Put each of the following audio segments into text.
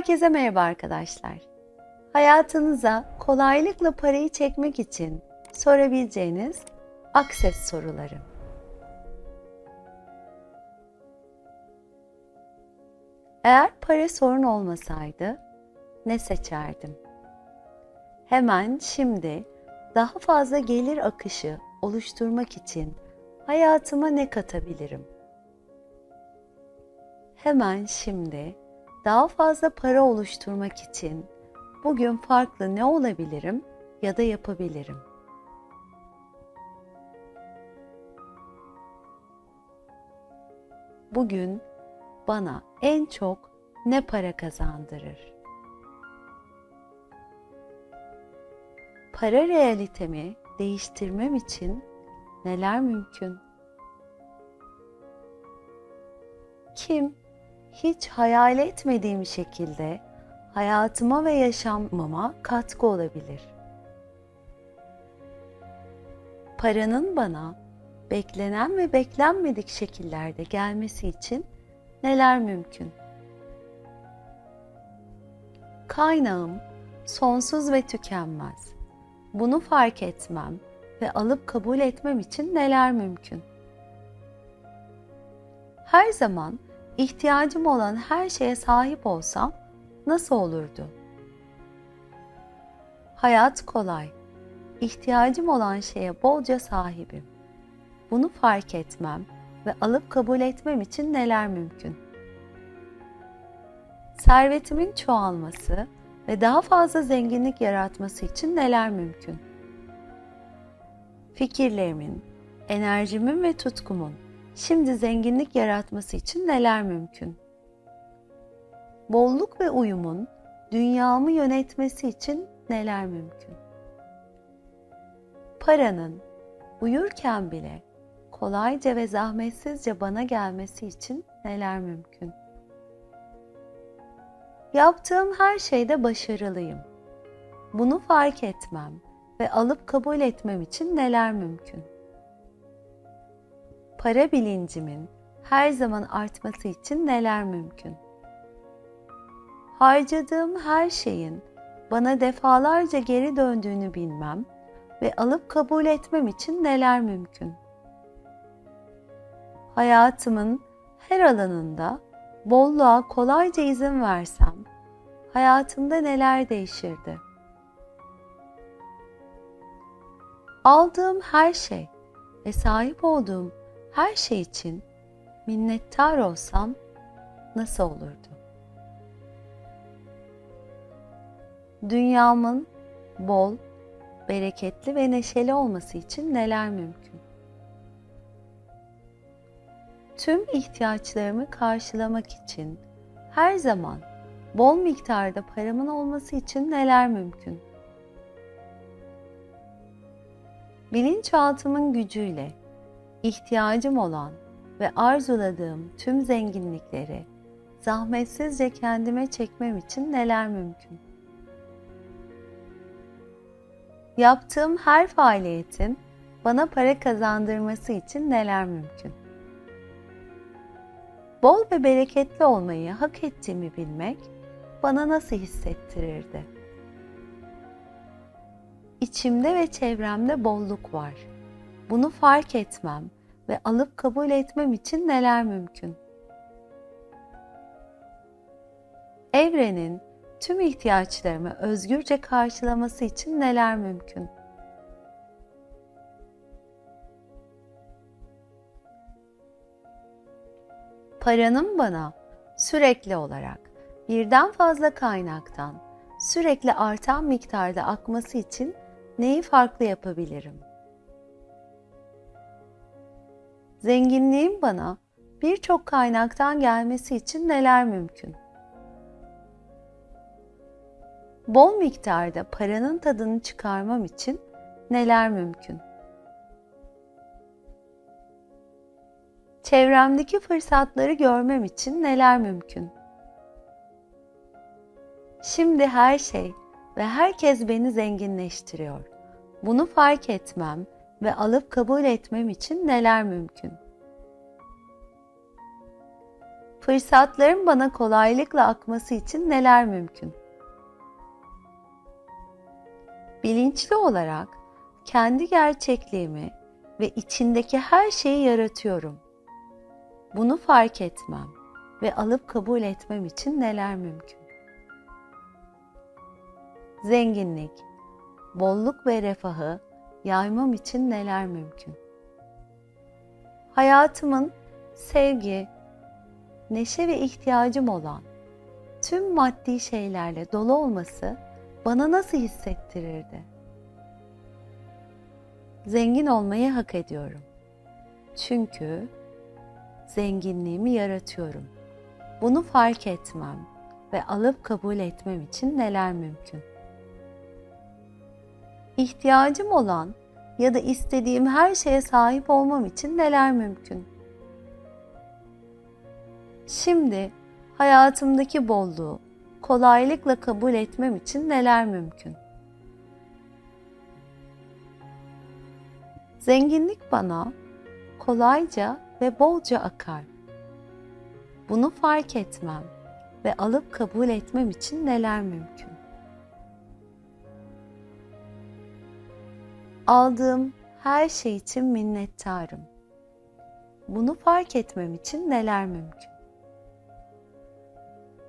Herkese merhaba arkadaşlar. Hayatınıza kolaylıkla parayı çekmek için sorabileceğiniz akses soruları. Eğer para sorun olmasaydı ne seçerdim? Hemen şimdi daha fazla gelir akışı oluşturmak için hayatıma ne katabilirim? Hemen şimdi daha fazla para oluşturmak için bugün farklı ne olabilirim ya da yapabilirim? Bugün bana en çok ne para kazandırır? Para realitemi değiştirmem için neler mümkün? Kim hiç hayal etmediğim şekilde hayatıma ve yaşamıma katkı olabilir. Paranın bana beklenen ve beklenmedik şekillerde gelmesi için neler mümkün? Kaynağım sonsuz ve tükenmez. Bunu fark etmem ve alıp kabul etmem için neler mümkün? Her zaman ihtiyacım olan her şeye sahip olsam nasıl olurdu? Hayat kolay. İhtiyacım olan şeye bolca sahibim. Bunu fark etmem ve alıp kabul etmem için neler mümkün? Servetimin çoğalması ve daha fazla zenginlik yaratması için neler mümkün? Fikirlerimin, enerjimin ve tutkumun Şimdi zenginlik yaratması için neler mümkün? Bolluk ve uyumun dünyamı yönetmesi için neler mümkün? Paranın uyurken bile kolayca ve zahmetsizce bana gelmesi için neler mümkün? Yaptığım her şeyde başarılıyım. Bunu fark etmem ve alıp kabul etmem için neler mümkün? Para bilincimin her zaman artması için neler mümkün? Harcadığım her şeyin bana defalarca geri döndüğünü bilmem ve alıp kabul etmem için neler mümkün? Hayatımın her alanında bolluğa kolayca izin versem hayatımda neler değişirdi? Aldığım her şey ve sahip olduğum her şey için minnettar olsam nasıl olurdu? Dünyamın bol, bereketli ve neşeli olması için neler mümkün? Tüm ihtiyaçlarımı karşılamak için her zaman bol miktarda paramın olması için neler mümkün? Bilinçaltımın gücüyle ihtiyacım olan ve arzuladığım tüm zenginlikleri zahmetsizce kendime çekmem için neler mümkün? Yaptığım her faaliyetin bana para kazandırması için neler mümkün? Bol ve bereketli olmayı hak ettiğimi bilmek bana nasıl hissettirirdi? İçimde ve çevremde bolluk var bunu fark etmem ve alıp kabul etmem için neler mümkün? Evrenin tüm ihtiyaçlarımı özgürce karşılaması için neler mümkün? Paranın bana sürekli olarak birden fazla kaynaktan sürekli artan miktarda akması için neyi farklı yapabilirim? Zenginliğin bana birçok kaynaktan gelmesi için neler mümkün? Bol miktarda paranın tadını çıkarmam için neler mümkün? Çevremdeki fırsatları görmem için neler mümkün? Şimdi her şey ve herkes beni zenginleştiriyor. Bunu fark etmem ve alıp kabul etmem için neler mümkün? Fırsatların bana kolaylıkla akması için neler mümkün? Bilinçli olarak kendi gerçekliğimi ve içindeki her şeyi yaratıyorum. Bunu fark etmem ve alıp kabul etmem için neler mümkün? Zenginlik, bolluk ve refahı yaymam için neler mümkün? Hayatımın sevgi, neşe ve ihtiyacım olan tüm maddi şeylerle dolu olması bana nasıl hissettirirdi? Zengin olmayı hak ediyorum. Çünkü zenginliğimi yaratıyorum. Bunu fark etmem ve alıp kabul etmem için neler mümkün? İhtiyacım olan ya da istediğim her şeye sahip olmam için neler mümkün? Şimdi hayatımdaki bolluğu kolaylıkla kabul etmem için neler mümkün? Zenginlik bana kolayca ve bolca akar. Bunu fark etmem ve alıp kabul etmem için neler mümkün? Aldığım her şey için minnettarım. Bunu fark etmem için neler mümkün?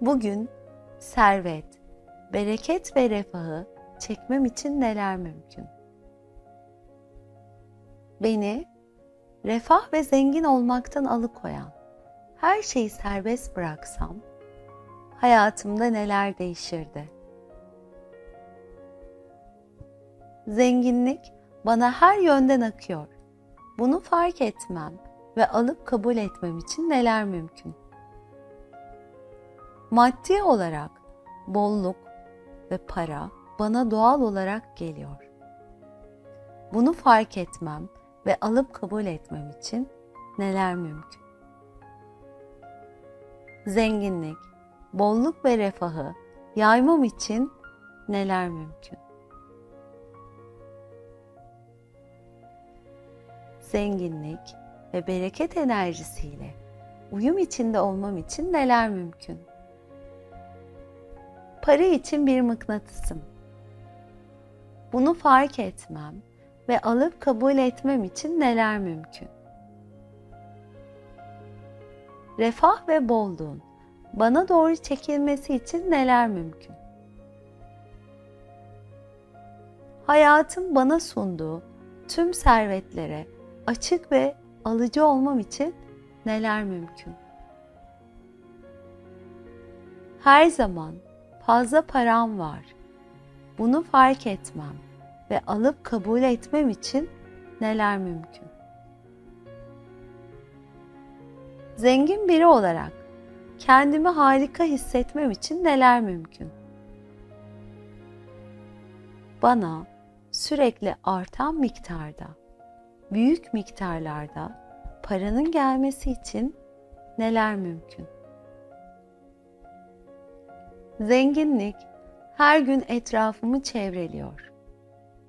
Bugün servet, bereket ve refahı çekmem için neler mümkün? Beni refah ve zengin olmaktan alıkoyan her şeyi serbest bıraksam hayatımda neler değişirdi? Zenginlik bana her yönden akıyor. Bunu fark etmem ve alıp kabul etmem için neler mümkün? Maddi olarak bolluk ve para bana doğal olarak geliyor. Bunu fark etmem ve alıp kabul etmem için neler mümkün? Zenginlik, bolluk ve refahı yaymam için neler mümkün? Zenginlik ve bereket enerjisiyle uyum içinde olmam için neler mümkün? Para için bir mıknatısım. Bunu fark etmem ve alıp kabul etmem için neler mümkün? Refah ve bolluğun bana doğru çekilmesi için neler mümkün? Hayatın bana sunduğu tüm servetlere açık ve alıcı olmam için neler mümkün? Her zaman fazla param var. Bunu fark etmem ve alıp kabul etmem için neler mümkün? Zengin biri olarak kendimi harika hissetmem için neler mümkün? Bana sürekli artan miktarda, büyük miktarlarda paranın gelmesi için neler mümkün? Zenginlik her gün etrafımı çevreliyor.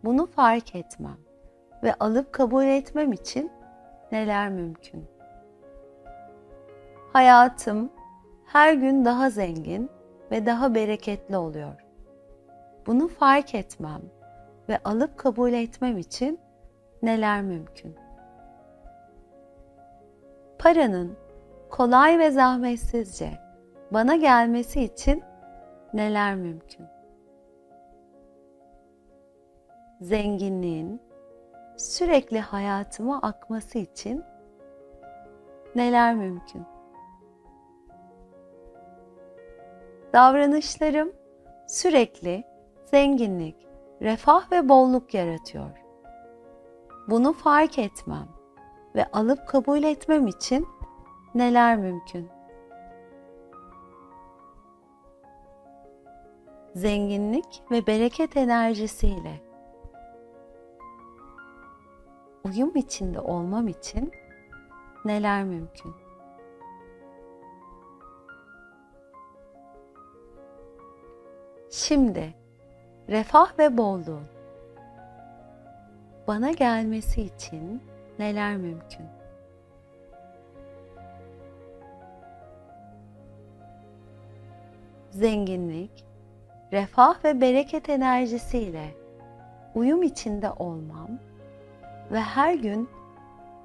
Bunu fark etmem ve alıp kabul etmem için neler mümkün? Hayatım her gün daha zengin ve daha bereketli oluyor. Bunu fark etmem ve alıp kabul etmem için neler mümkün? Paranın kolay ve zahmetsizce bana gelmesi için neler mümkün? Zenginliğin sürekli hayatıma akması için neler mümkün? Davranışlarım sürekli zenginlik, refah ve bolluk yaratıyor. Bunu fark etmem ve alıp kabul etmem için neler mümkün? zenginlik ve bereket enerjisiyle uyum içinde olmam için neler mümkün? Şimdi refah ve bolluğun bana gelmesi için neler mümkün? zenginlik, refah ve bereket enerjisiyle uyum içinde olmam ve her gün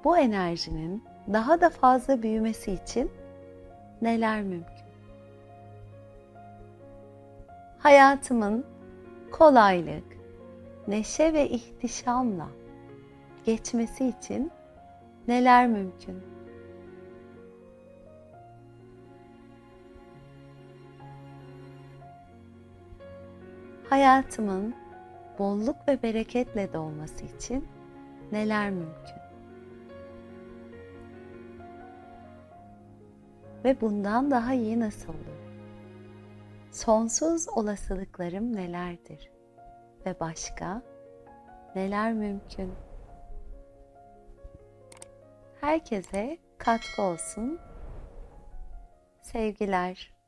bu enerjinin daha da fazla büyümesi için neler mümkün? Hayatımın kolaylık, neşe ve ihtişamla geçmesi için neler mümkün? Hayatımın bolluk ve bereketle dolması için neler mümkün? Ve bundan daha iyi nasıl olur? Sonsuz olasılıklarım nelerdir? Ve başka neler mümkün? Herkese katkı olsun. Sevgiler.